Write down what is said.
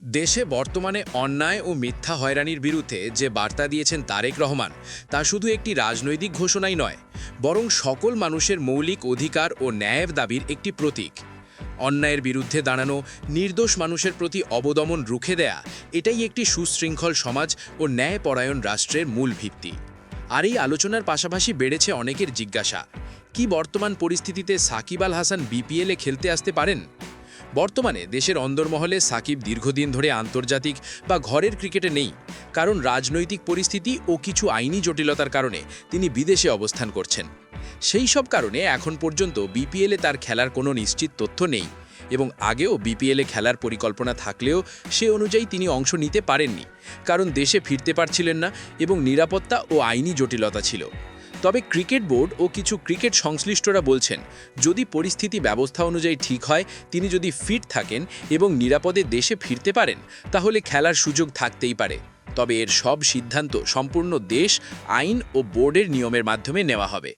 দেশে বর্তমানে অন্যায় ও মিথ্যা হয়রানির বিরুদ্ধে যে বার্তা দিয়েছেন তারেক রহমান, তা শুধু একটি রাজনৈতিক ঘোষণাই নয়, বরং সকল মানুষের মৌলিক অধিকার ও ন্যায়ের দাবির একটি প্রতীক। অন্যায়ের বিরুদ্ধে দাঁড়ানো নির্দোষ মানুষের প্রতি অবদমন রুখে দেয়া, এটাই একটি সুশৃঙ্খল সমাজ ও ন্যায়পরায়ণ রাষ্ট্রের মূল ভিত্তি। আর এই আলোচনার পাশাপাশি বেড়েছে অনেকের জিজ্ঞাসা, কি বর্তমান পরিস্থিতিতে সাকিব আল হাসান বিপিএলে খেলতে আসতে পারেন? বর্তমানে দেশের অন্দরমহলে সাকিব দীর্ঘদিন ধরে আন্তর্জাতিক বা ঘরের ক্রিকেটে নেই। কারণ রাজনৈতিক পরিস্থিতি ও কিছু আইনি জটিলতার কারণে তিনি বিদেশে অবস্থান করছেন। সেই সব কারণে এখন পর্যন্ত বিপিএলে তার খেলার কোনো নিশ্চিত তথ্য নেই এবং আগেও বিপিএলে খেলার পরিকল্পনা থাকলেও সে অনুযায়ী তিনি অংশ নিতে পারেননি। কারণ দেশে ফিরতে পারছিলেন না এবং নিরাপত্তা ও আইনি জটিলতা ছিল। তবে ক্রিকেট বোর্ড ও কিছু ক্রিকেট সংশ্লিষ্টরা বলছেন, যদি পরিস্থিতি ব্যবস্থা অনুযায়ী ঠিক হয়, তিনি যদি ফিট থাকেন এবং নিরাপদে দেশে ফিরতে পারেন, তাহলে খেলার সুযোগ থাকতেই পারে। তবে এর সব সিদ্ধান্ত সম্পূর্ণ দেশ, আইন ও বোর্ডের নিয়মের মাধ্যমে নেওয়া হবে।